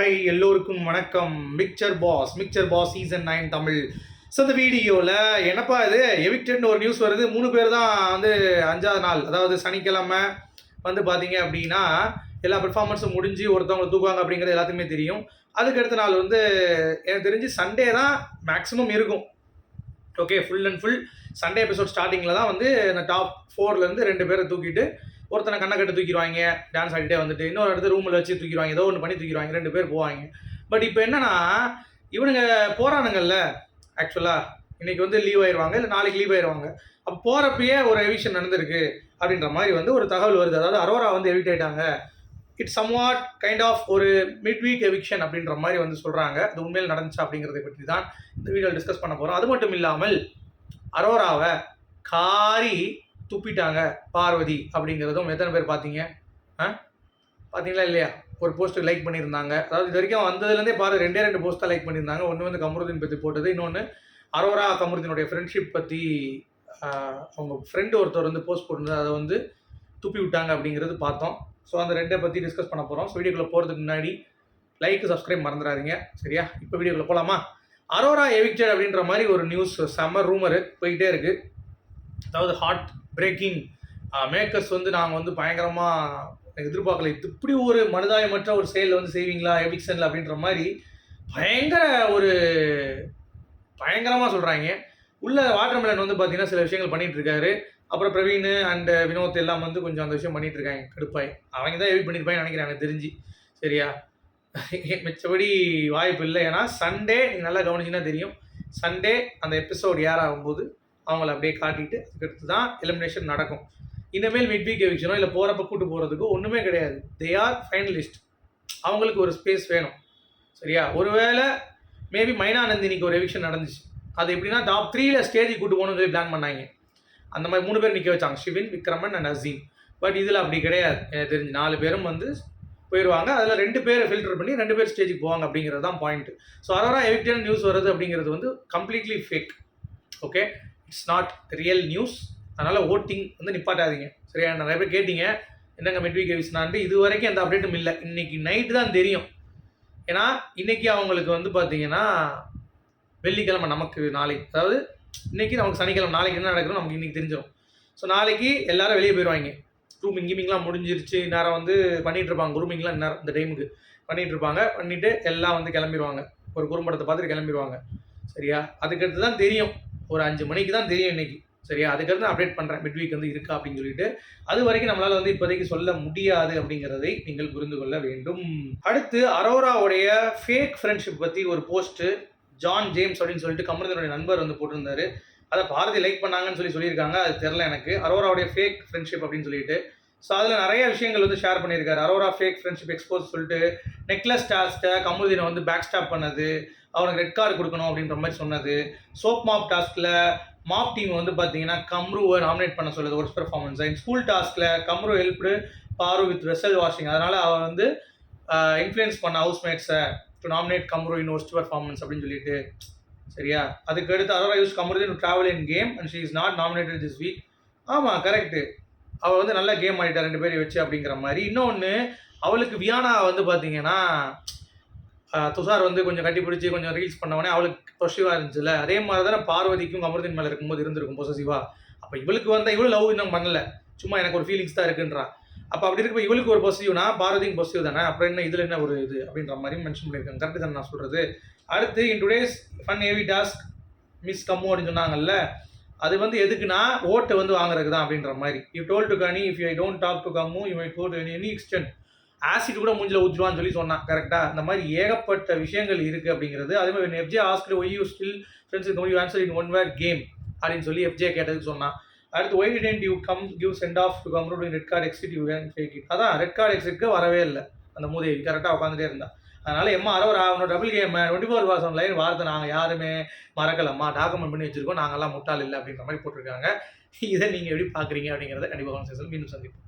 Hi எல்லோருக்கும் வணக்கம். Mixture boss mixture boss season nine Tamil. So இந்த வீடியோவில் என்னப்பா இது? எவிக்டட்னு ஒரு நியூஸ் வருது. மூணு பேர் தான் வந்து அஞ்சாவது நாள் அதாவது சனிக்கிழமை வந்து பார்த்தீங்க அப்படின்னா எல்லா பெர்ஃபார்மன்ஸும் முடிஞ்சு ஒருத்தவங்களை தூக்குவாங்க அப்படிங்கிறது எல்லாத்துக்குமே தெரியும். அதுக்கு அடுத்த நாள் வந்து எனக்கு தெரிஞ்சு சண்டே தான் மேக்ஸிமம் இருக்கும். Okay full and full Sunday episode ஸ்டார்டிங்கில் தான் வந்து இந்த டாப் ஃபோர்லேருந்து ரெண்டு பேரை தூக்கிட்டு ஒருத்தனை கண்ணை கட்டு தூக்கிடுவாங்க டான்ஸ் ஆடிட்டே வந்துட்டு இன்னொரு இடத்துல ரூமில் வச்சு தூக்கிடுவாங்க ஏதோ ஒன்று பண்ணி தூக்கிடுவாங்க ரெண்டு பேர் போவாங்க. பட் இப்போ என்னன்னா இவனுங்க போகிறானுங்கல்ல ஆக்சுவலாக இன்னைக்கு வந்து லீவ் ஆயிடுவாங்க இல்லை நாளைக்கு லீவ் ஆயிடுவாங்க அப்போ போகிறப்பயே ஒரு எவிஷன் நடந்திருக்கு அப்படின்ற மாதிரி வந்து ஒரு தகவல் வருது. அதாவது அரோரா வந்து எவிட் ஆயிட்டாங்க. இட்ஸ் சம்வாட் கைண்ட் ஆஃப் ஒரு மிட் வீக் எவிக்ஷன் அப்படின்ற மாதிரி வந்து சொல்கிறாங்க அது உண்மையில் நடந்துச்சா அப்படிங்கிறத பற்றி தான் இந்த வீடியோ டிஸ்கஸ் பண்ண போகிறோம் அது மட்டும் இல்லாமல் அரோராவை காரி துப்பிட்டாங்க பார்வதி அப்படிங்கிறதும் எத்தனை பேர் பார்த்தீங்க? ஆ? பார்த்தீங்களா இல்லையா? ஒரு போஸ்ட்டு லைக் பண்ணியிருந்தாங்க. அதாவது இது வரைக்கும் வந்ததுலேருந்தே பாரு ரெண்டே ரெண்டு போஸ்ட் தான் லைக் பண்ணியிருந்தாங்க. ஒன்று வந்து கமருதீன் பற்றி போட்டது இன்னொன்று அரோரா கமருதீனுடைய ஃப்ரெண்ட்ஷிப் பற்றி அவங்க ஃப்ரெண்டு ஒருத்தர் வந்து போஸ்ட் போட்டிருந்தது அதை வந்து துப்பி விட்டாங்க அப்படிங்கிறது பார்த்தோம். ஸோ அந்த ரெண்டை பற்றி டிஸ்கஸ் பண்ண போகிறோம் ஸோ வீடியோக்குள்ளே போகிறதுக்கு முன்னாடி லைக் சப்ஸ்கிரைப் மறந்துடாதீங்க. சரியா? இப்போ வீடியோக்குள்ளே போகலாமா அரோரா எவிக்டட் அப்படின்ற மாதிரி ஒரு நியூஸ் செம்ம ரூமரு போயிட்டே இருக்குது அதாவது ஹாட் பிரேக்கிங் மேக்கர்ஸ் வந்து நாங்கள் வந்து பயங்கரமாக எதிர்பார்க்கல. இது இப்படி ஒரு மனிதாயமற்ற ஒரு செயல் வந்து செய்வீங்களா எவிக்ஷனில் அப்படின்ற மாதிரி பயங்கர ஒரு பயங்கரமாக சொல்கிறாங்க உள்ள வாட்டர்மெலன் வந்து பார்த்தீங்கன்னா சில விஷயங்கள் பண்ணிகிட்ருக்காரு அப்புறம் பிரவீன் அண்ட் வினோத் எல்லாம் வந்து கொஞ்சம் அந்த விஷயம் பண்ணிகிட்டு இருக்காங்க. கடுப்பாய். அவங்க தான் எவிட் பண்ணியிருப்பாங்கன்னு நினைக்கிறேன் எனக்கு தெரிஞ்சு. சரியா? மிச்சபடி வாய்ப்பு இல்லை. ஏன்னா சண்டே நீங்கள் நல்லா கவனிச்சுன்னா தெரியும். சண்டே அந்த எபிசோட் ஏர் ஆகும்போது அவங்கள அப்படியே காட்டிட்டு அதுக்கடுத்து தான் எலிமினேஷன் நடக்கும். இனிமேல் மிட் வீக் எவிக்ஷனோ இல்லை போகிறப்ப கூட்டு போகிறதுக்கு ஒன்றுமே கிடையாது. தே ஆர் ஃபைனலிஸ்ட் அவங்களுக்கு ஒரு ஸ்பேஸ் வேணும். சரியா? ஒருவேளை மேபி மைனானந்தினிக்கு ஒரு எவிக்ஷன் நடந்துச்சு. அது எப்படின்னா டாப் த்ரீல ஸ்டேஜுக்கு கூட்டு போகணும்னு சொல்லி பிளான் பண்ணாங்க. அந்த மாதிரி மூணு பேர் நிற்க வச்சாங்க. ஷிவின் விக்ரமன் அண்ட் அசீம். பட் இதில் அப்படி கிடையாது. எனக்கு தெரிஞ்சு நாலு பேரும் வந்து போயிடுவாங்க அதில் ரெண்டு பேரை ஃபில்டர் பண்ணி ரெண்டு பேர் ஸ்டேஜுக்கு போவாங்க அப்படிங்கிறது தான் point so Aurora evicted news வருது அப்படிங்கிறது வந்து completely fake okay it's not real news. அதனால் ஓட்டிங் வந்து நிப்பாட்டாதீங்க. சரியா? நிறைய பேர் கேட்டீங்க. என்னங்க மெட்விக் எவிஸ்னான்ட்டு இது வரைக்கும் எந்த அப்டேட்டும் இல்லை. இன்னைக்கு நைட்டு தான் தெரியும். ஏன்னா இன்னைக்கு அவங்களுக்கு வந்து பார்த்தீங்கன்னா வெள்ளிக்கிழமை நமக்கு நாளைக்கு அதாவது இன்னைக்கு நமக்கு சனிக்கிழமை நாளைக்கு என்ன நடக்குதுன்னு நமக்கு இன்றைக்கி தெரிஞ்சிடும் ஸோ நாளைக்கு எல்லாரும் வெளியே போயிடுவாங்க க்ரூமிங் கிமிங்லாம் முடிஞ்சிருச்சு. நேரம் வந்து பண்ணிகிட்டு இருப்பாங்க குரூமிங்லாம் நேரம் இந்த டைமுக்கு பண்ணிகிட்ருப்பாங்க இருப்பாங்க எல்லாம் வந்து கிளம்பிடுவாங்க ஒரு குறும்படத்தை பார்த்துட்டு கிளம்பிடுவாங்க சரியா? அதுக்கடுத்து தான் தெரியும். ஒரு அஞ்சு மணிக்கு தான் தெரியும் இன்னைக்கு. சரியா? அதுக்கடுத்து நான் அப்டேட் பண்ணுறேன் மிட் வீக் வந்து இருக்கா அப்படின்னு சொல்லிட்டு. அது வரைக்கும் நம்மளால் வந்து இப்போதைக்கு சொல்ல முடியாது அப்படிங்கிறதை நீங்கள் புரிந்து கொள்ள வேண்டும். அடுத்து அரோராவுடைய ஃபேக் ஃப்ரெண்ட்ஷிப் பற்றி ஒரு போஸ்ட்டு ஜான் ஜேம்ஸ் அப்படின்னு சொல்லிட்டு கமருதனுடைய நண்பர் வந்து போட்டிருந்தாரு. அதை பாரதி லைக் பண்ணாங்கன்னு சொல்லி சொல்லியிருக்காங்க. அது தெரில எனக்கு. அரோராவுடைய ஃபேக் ஃப்ரெண்ட்ஷிப் அப்படின்னு சொல்லிட்டு. ஸோ அதில் நிறைய விஷயங்கள் வந்து ஷேர் பண்ணியிருக்காரு. அரோரா ஃபேக் ஃப்ரெண்ட்ஷிப் எக்ஸ்போஸ் சொல்லிட்டு நெக்லஸ் டாஸ்க்கை கமருதீனை வந்து பேக் ஸ்டாப் பண்ணது. அவனுக்கு ரெட் கார்டு கொடுக்கணும் அப்படின்ற மாதிரி சொன்னது. சோப் மாப் டாஸ்கில் மாப் டீம் வந்து பார்த்தீங்கன்னா கம்ருவை நாமினேட் பண்ண சொல்லுது. ஒரு பெர்ஃபார்மன்ஸ் அண்ட் ஸ்கூல் டாஸ்கில் Kamru helped Paru with vessel washing அதனால் அவன் வந்து இன்ஃப்ளூயன்ஸ் பண்ண ஹவுஸ்மேட்ஸை to nominate Kamru in worst performance அப்படின்னு சொல்லிட்டு. சரியா? அதுக்கு அடுத்து அதோட use Kamru travel in game and she is not nominated this week ஆமாம் கரெக்டு அவள் வந்து நல்ல கேம் ஆடிட்டா ரெண்டு பேரையும் வச்சு அப்படிங்கிற மாதிரி. இன்னொன்று அவளுக்கு வியானா வந்து பார்த்தீங்கன்னா துஷார் வந்து கொஞ்சம் கட்டி பிடிச்சி கொஞ்சம் ரீல்ஸ் பண்ணவொடனே அவளுக்கு பொசிவாக இருந்துச்சுல்ல. அதே மாதிரி தானே பார்வதிக்கும் அமிர்தின் மேலே இருக்கும்போது இருந்திருக்கும் பொசசிவா அப்போ இவளுக்கு வந்தால் இவ்வளோ லவ் இன்னும் பண்ணல. சும்மா எனக்கு ஒரு ஃபீலிங்ஸ் தான் இருக்குன்றா. அப்போ அப்படி இருக்கப்போ இவளுக்கு ஒரு பொசிவ்னா பார்வதிக்கு பொசிவ் தானே? அப்புறம் என்ன இதில் என்ன ஒரு இது அப்படின்ற மாதிரி மென்ஷன் பண்ணியிருக்காங்க. கரெக்டு தானே நான் சொல்கிறது அடுத்து in today's fun heavy task miss Kammu அப்படின்னு சொன்னாங்கல்ல அது வந்து எதுக்குன்னா ஓட்டை வந்து வாங்குறதுக்கு தான் அப்படின்ற மாதிரி. You told to Kani if you don't talk to Kammu you I told to any extent acid கூட மூஞ்சில் ஊற்றுவான்னு சொல்லி சொன்னான் கரெக்டாக அந்த மாதிரி ஏகப்பட்ட விஷயங்கள் இருக்குது அப்படிங்கிறது. அதே மாதிரி FJ asked why you still friends you answer in one where game அப்படின்னு சொல்லி எஃப்ஜே கேட்டதுக்கு சொன்னான். அடுத்து why didn't you come give sent off to come red card exit you can fake it அதான் ரெட் கார்டு எக்ஸிட்க்கு வரவே இல்லை. அந்த மூதேவி கரெக்டாக உட்காந்துட்டே இருந்தா. அதனால எம்மா அறவர் ஆகணும் double game twenty four was line வார்த்தை நாங்கள் யாருமே மறக்கலம்மா. டாக்குமெண்ட் பண்ணி வச்சிருக்கோம். நாங்கள்லாம் முட்டாள் இல்லை அப்படின்ற மாதிரி போட்டிருக்காங்க. இதை நீங்கள் எப்படி பார்க்குறீங்க அப்படிங்கிறத கண்டிப்பாக மீண்டும் சந்திப்போம்.